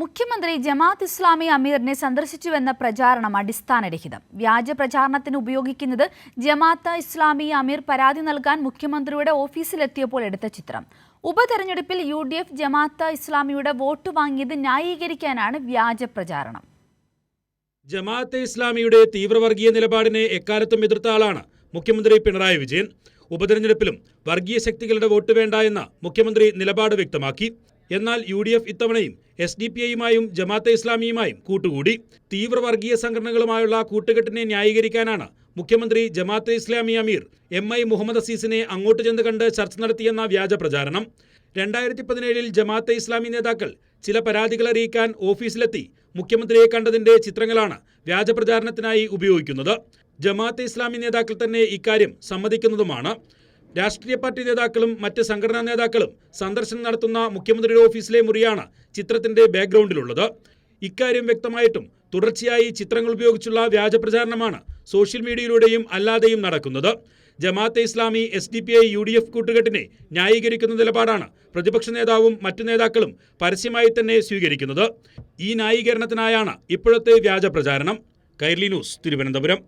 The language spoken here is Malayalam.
മുഖ്യമന്ത്രി ജമാഅത്ത് ഇസ്ലാമി അമീറിനെ സന്ദർശിച്ചുവെന്ന പ്രചാരണം അടിസ്ഥാനരഹിതം. വ്യാജ പ്രചാരണത്തിന് ഉപയോഗിക്കുന്നത് ജമാഅത്ത് ഇസ്ലാമി അമീർ പരാതി നൽകാൻ മുഖ്യമന്ത്രിയുടെ ഓഫീസിലെത്തിയപ്പോൾ എടുത്ത ചിത്രം. ഉപതെരഞ്ഞെടുപ്പിൽ യു ഡി എഫ് ജമാഅത്ത് ഇസ്ലാമിയുടെ വോട്ട് വാങ്ങിയത് ന്യായീകരിക്കാനാണ് വ്യാജ പ്രചാരണം. ജമാഅത്തെ ഇസ്ലാമിയുടെ തീവ്രവർഗീയ നിലപാടിനെ എക്കാലത്തും എതിർത്ത ആളാണ് മുഖ്യമന്ത്രി പിണറായി വിജയൻ. ഉപതെരഞ്ഞെടുപ്പിലും വർഗീയ ശക്തികളുടെ വോട്ട് വേണ്ട എന്ന മുഖ്യമന്ത്രി നിലപാട് വ്യക്തമാക്കി. എന്നാൽ യു ഡി എഫ് ഇത്തവണയും എസ് ഡി പി ഐയുമായും ജമാഅത്തെ ഇസ്ലാമിയുമായും കൂട്ടുകൂടി. തീവ്രവർഗീയ സംഘടനകളുമായുള്ള കൂട്ടുകെട്ടിനെ ന്യായീകരിക്കാനാണ് മുഖ്യമന്ത്രി ജമാഅത്തെ ഇസ്ലാമി അമീർ എം ഐ മുഹമ്മദ് അസീസിനെ അങ്ങോട്ട് ചെന്ന് കണ്ട് ചർച്ച നടത്തിയെന്ന വ്യാജ പ്രചാരണം. രണ്ടായിരത്തി പതിനേഴിൽ ജമാഅത്തെ ഇസ്ലാമി നേതാക്കൾ ചില പരാതികൾ അറിയിക്കാൻ ഓഫീസിലെത്തി മുഖ്യമന്ത്രിയെ കണ്ടതിന്റെ ചിത്രങ്ങളാണ് വ്യാജ പ്രചാരണത്തിനായി ഉപയോഗിക്കുന്നത്. ജമാഅത്തെ ഇസ്ലാമി നേതാക്കൾ തന്നെ ഇക്കാര്യം സമ്മതിക്കുന്നതുമാണ്. രാഷ്ട്രീയ പാർട്ടി നേതാക്കളും മറ്റ് സംഘടനാ നേതാക്കളും സന്ദർശനം നടത്തുന്ന മുഖ്യമന്ത്രിയുടെ ഓഫീസിലെ മുറിയാണ് ചിത്രത്തിന്റെ ബാക്ക്ഗ്രൗണ്ടിലുള്ളത്. ഇക്കാര്യം വ്യക്തമായിട്ടും തുടർച്ചയായി ചിത്രങ്ങൾ ഉപയോഗിച്ചുള്ള വ്യാജ പ്രചാരണമാണ് സോഷ്യൽ മീഡിയയിലൂടെയും അല്ലാതെയും നടക്കുന്നത്. Jamaat-e Islami S D P I U D F കൂട്ടുകെട്ടിനെ ന്യായീകരിക്കുന്ന നിലപാടാണ് പ്രതിപക്ഷ നേതാവും മറ്റു നേതാക്കളും പരസ്യമായി തന്നെ സ്വീകരിക്കുന്നത്. ഈ ന്യായീകരണത്തിനായാണ് ഇപ്പോഴത്തെ വ്യാജ പ്രചാരണം. കൈർലി ന്യൂസ് തിരുവനന്തപുരം.